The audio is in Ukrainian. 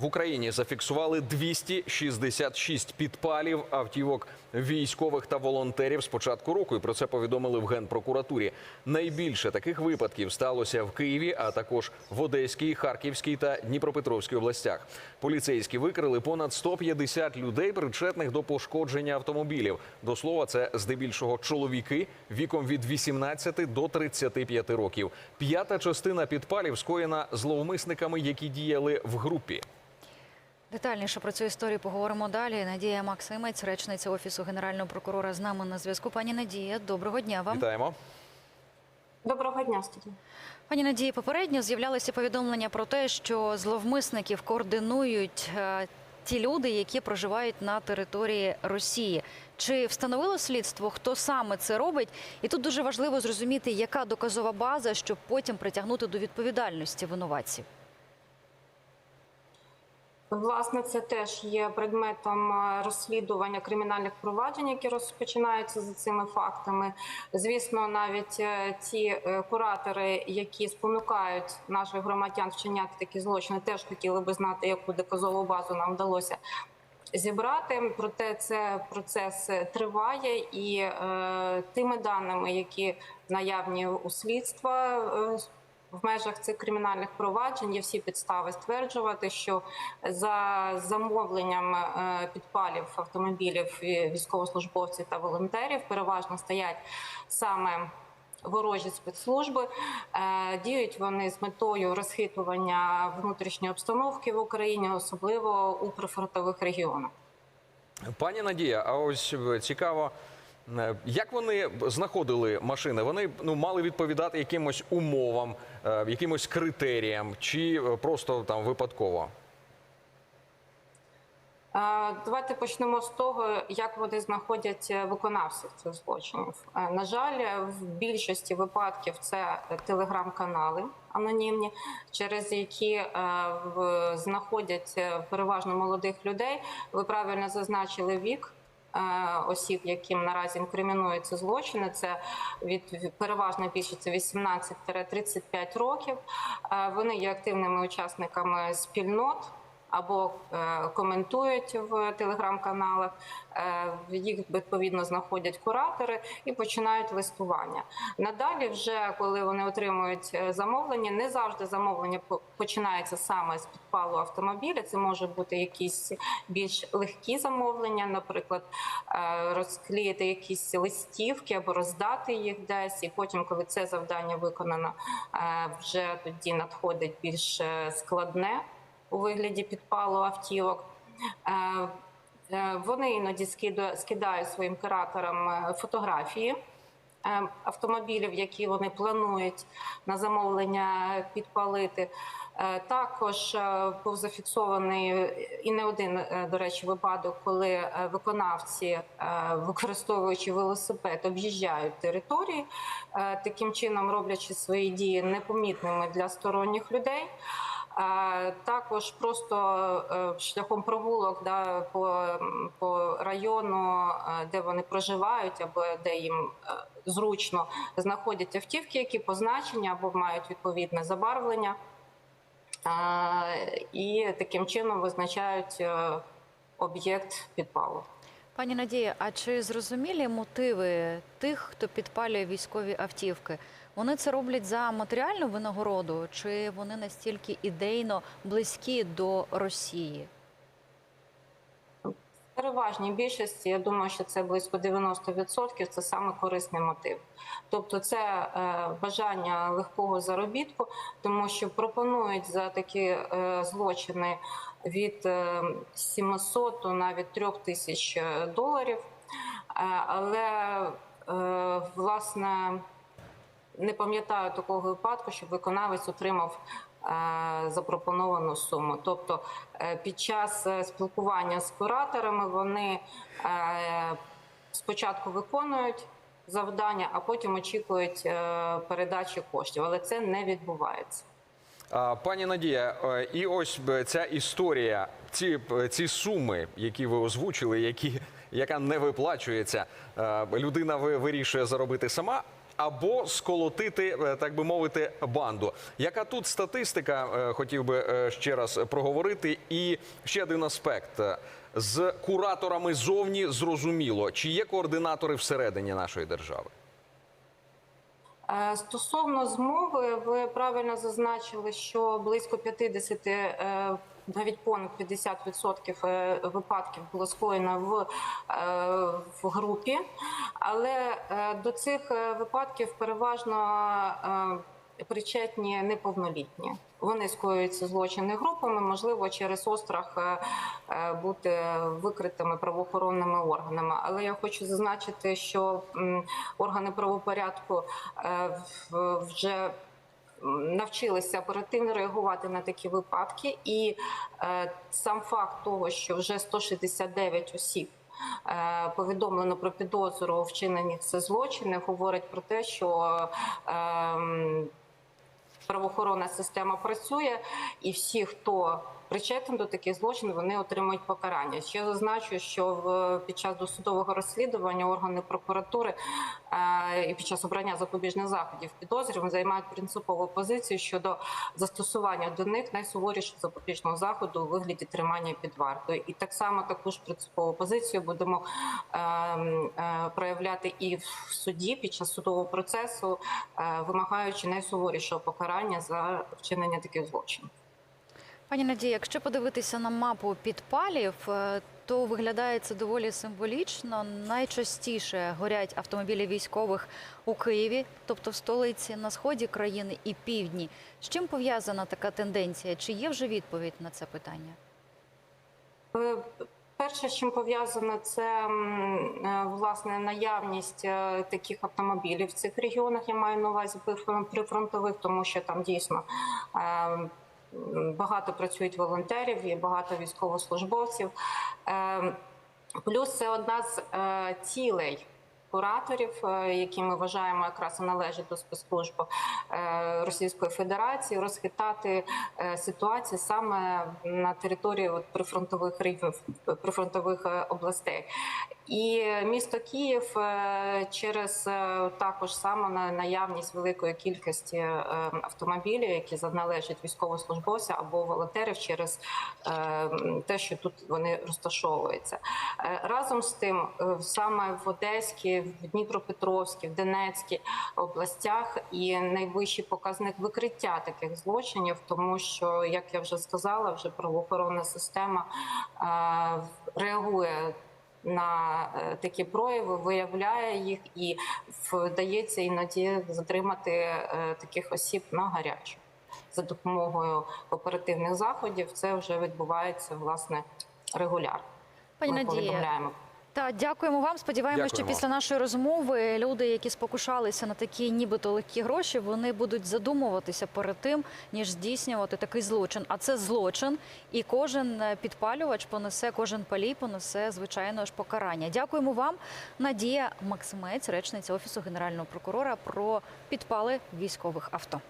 В Україні зафіксували 266 підпалів автівок військових та волонтерів з початку року. І про це повідомили в генпрокуратурі. Найбільше таких випадків сталося в Києві, а також в Одеській, Харківській та Дніпропетровській областях. Поліцейські викрили понад 150 людей, причетних до пошкодження автомобілів. До слова, це здебільшого чоловіки віком від 18 до 35 років. П'ята частина підпалів скоєна зловмисниками, які діяли в групі. Детальніше про цю історію поговоримо далі. Надія Максимець, речниця офісу генерального прокурора, з нами на зв'язку. Пані Надія, доброго дня вам. Вітаємо. Доброго дня, студія. Пані Надії, попередньо з'являлися повідомлення про те, що зловмисників координують е, ті люди, які проживають на території Росії. Чи встановило слідство, хто саме це робить? І тут дуже важливо зрозуміти, яка доказова база, щоб потім притягнути до відповідальності винуватців. Власне, це теж є предметом е, розслідування кримінальних проваджень, які розпочинаються за цими фактами. Звісно, навіть е, ті е, куратори, які спонукають наших громадян вчиняти такі злочини, теж хотіли би знати, яку доказову базу нам вдалося. Зібрати, проте це процес триває, і е, тими даними, які наявні у слідства е, в межах цих кримінальних проваджень є всі підстави стверджувати, що за замовленням е, підпалів автомобілів військовослужбовців та волонтерів переважно стоять саме ворожі спецслужби. Е, Діють вони з метою розхитування внутрішньої обстановки в Україні, особливо у прифронтових регіонах. Пані Надія, а ось е, цікаво, як вони знаходили машини? Вони ну мали відповідати якимось умовам, е, якимось критеріям, чи е, просто там випадково? Е, Давайте почнемо з того, як вони знаходять е, виконавців цих злочинів. Е, На жаль, в більшості випадків це телеграм-канали анонімні, через які е, знаходять е, переважно молодих людей. Ви правильно зазначили вік. Е, Осіб, яким наразі інкримінуються злочини, це від переважно більше це 18-35 років. Е, Вони є активними учасниками спільнот або е, коментують в телеграм-каналах. Е, їх відповідно знаходять куратори і починають листування. Надалі, вже коли вони отримують е, замовлення, не завжди замовлення починається саме з підпалу автомобіля. Це може бути якісь більш легкі замовлення, наприклад, розклеїти якісь листівки або роздати їх десь. І потім, коли це завдання виконано, вже тоді надходить більш складне у вигляді підпалу автівок. Е, е, Вони іноді скидають своїм кураторам е, фотографії автомобілів, які вони планують на замовлення підпалити. Також був зафіксований і не один, до речі, випадок, коли виконавці, використовуючи велосипед, об'їжджають території, таким чином роблячи свої дії непомітними для сторонніх людей. Також просто е, шляхом прогулок да, по, по району, е, де вони проживають, або де їм е, зручно знаходять автівки, які позначені або мають відповідне забарвлення, і таким чином визначають об'єкт підпалу. Пані Надія, а чи зрозумілі мотиви тих, хто підпалює військові автівки? Вони це роблять за матеріальну винагороду, чи вони настільки ідейно близькі до Росії? Переважній більшості, я думаю, що це близько 90%, це саме корисний мотив. Тобто це е, бажання легкого заробітку, тому що пропонують за такі е, злочини від е, 700 до навіть 3 тисяч е, доларів. Е, але е, власне не пам'ятаю такого випадку, щоб виконавець отримав е, запропоновану суму. Тобто е, під час е, спілкування з кураторами вони спочатку виконують завдання, а потім очікують передачі коштів, але це не відбувається. Пані Надія, і ось ця історія, ці, ці суми, які ви озвучили, які, яка не виплачується, людина вирішує заробити сама. Або сколотити, е, так би мовити, банду. Яка тут статистика? е, Хотів би е, ще раз проговорити. І ще один аспект з кураторами зовні зрозуміло, чи є координатори всередині нашої держави. Стосовно змови, ви правильно зазначили, що близько 50, е, навіть понад 50% е, випадків було скоєно в, е, в групі, але е, до цих випадків переважно причетні неповнолітні. Вони скоюються злочини групами, можливо, через острах бути викритими правоохоронними органами. Але я хочу зазначити, що органи правопорядку вже навчилися оперативно реагувати на такі випадки, і е, сам факт того, що вже 169 осіб. е, Повідомлено про підозру у вчиненні злочини, злочинів, говорить про те, що ем, правоохоронна система працює, і всі, хто причетен до таких злочинів, вони отримують покарання. Ще зазначу, що в під час досудового розслідування органи прокуратури е, і під час обрання запобіжних заходів підозрюваних займають принципову позицію щодо застосування до них найсуворішого запобіжного заходу у вигляді тримання під вартою. І так само таку ж принципову позицію будемо е, е, проявляти і в суді під час судового процесу, е, вимагаючи найсуворішого покарання за вчинення таких злочинів. Пані Надія, якщо подивитися на мапу підпалів, е, то виглядає це доволі символічно. Найчастіше горять автомобілі військових у Києві, тобто в столиці, на сході країни і півдні. З чим пов'язана така тенденція? Чи є вже відповідь на це питання? Е, Перше, з чим пов'язано, це е, власне наявність таких автомобілів в цих регіонах. Я маю на увазі прифронтових, тому що там дійсно е, м, багато працюють волонтерів і багато військовослужбовців. Е, Плюс це одна з е, цілей. Кураторів, е, які ми вважаємо якраз і належать до спецслужб е, Російської Федерації, розхитати е, ситуацію саме на території от прифронтових регіонів, прифронтових областей. І місто Київ через також саме на наявність великої кількості автомобілів, які належать військовослужбовцям або волонтерів, через те, що тут вони розташовуються. Разом з тим, саме в Одеській, в Дніпропетровській, в Донецькій областях і найвищий показник викриття таких злочинів, тому що, як я вже сказала, вже правоохоронна система е, реагує. На е, такі прояви виявляє їх і вдається іноді затримати е, таких осіб на гарячу за допомогою оперативних заходів. Це вже відбувається власне регулярно. Пані Ми Надія, повідомляємо. Та дякуємо вам. Сподіваємося, що після нашої розмови люди, які спокушалися на такі нібито легкі гроші, вони будуть задумуватися перед тим, ніж здійснювати такий злочин. А це злочин, і кожен е, підпалювач понесе, кожен палій понесе звичайно ж покарання. Дякуємо вам, Надія Максимець, речниця офісу генерального прокурора, про підпали військових авто.